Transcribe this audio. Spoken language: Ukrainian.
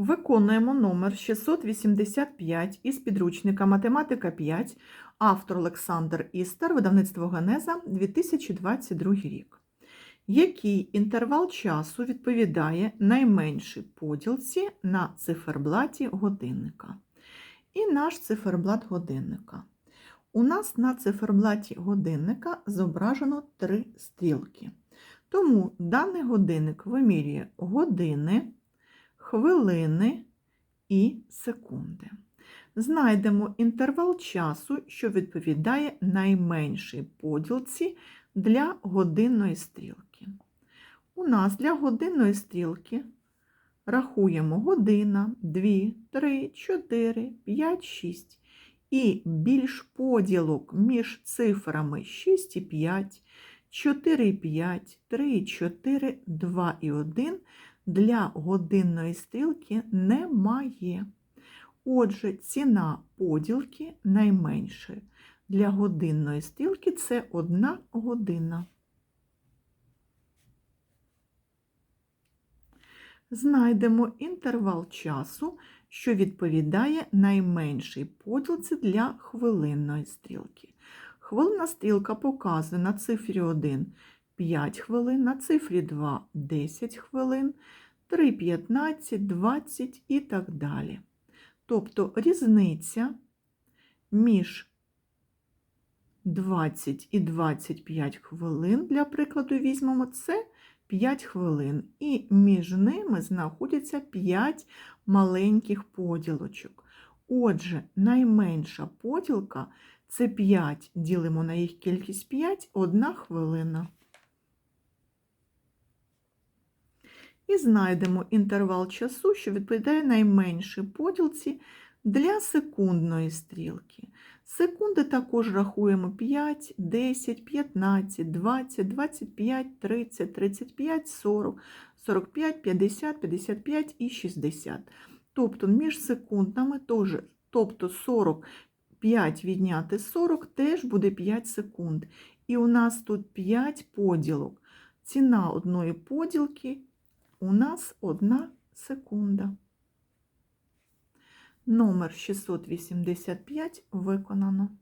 Виконуємо номер 685 із підручника Математика 5, автор Олександр Істер, видавництво Генеза, 2022 рік. Який інтервал часу відповідає найменшій поділці на циферблаті годинника? І наш циферблат годинника. У нас на циферблаті годинника зображено три стрілки. Тому даний годинник вимірює години, хвилини і секунди. Знайдемо інтервал часу, що відповідає найменшій поділці для годинної стрілки. У нас для годинної стрілки рахуємо година, 2, 3, 4, 5, 6. І більш поділок між цифрами 6 і 5, 4 і 5, 3 і 4, 2 і 1 для годинної стрілки немає. Отже, ціна поділки найменша. Для годинної стрілки це 1 година. Знайдемо інтервал часу, що відповідає найменшій поділці для хвилинної стрілки. Хвилинна стрілка показує на цифрі 1 5 хвилин, на цифрі 2 10 хвилин, 3 15, 20 і так далі. Тобто різниця між 20 і 25 хвилин, для прикладу, візьмемо це 5 хвилин, і між ними знаходяться 5 маленьких поділочок. Отже, найменша поділка це 5, ділимо на їх кількість 5, 1 хвилина. І знайдемо інтервал часу, що відповідає найменшій поділці для секундної стрілки. Секунди також рахуємо 5, 10, 15, 20, 25, 30, 35, 40, 45, 50, 55 і 60. Тобто між секундами теж, тобто 45 відняти 40 теж буде 5 секунд. І у нас тут 5 поділок. Ціна одної поділки у нас одна секунда. Номер 685 виконано.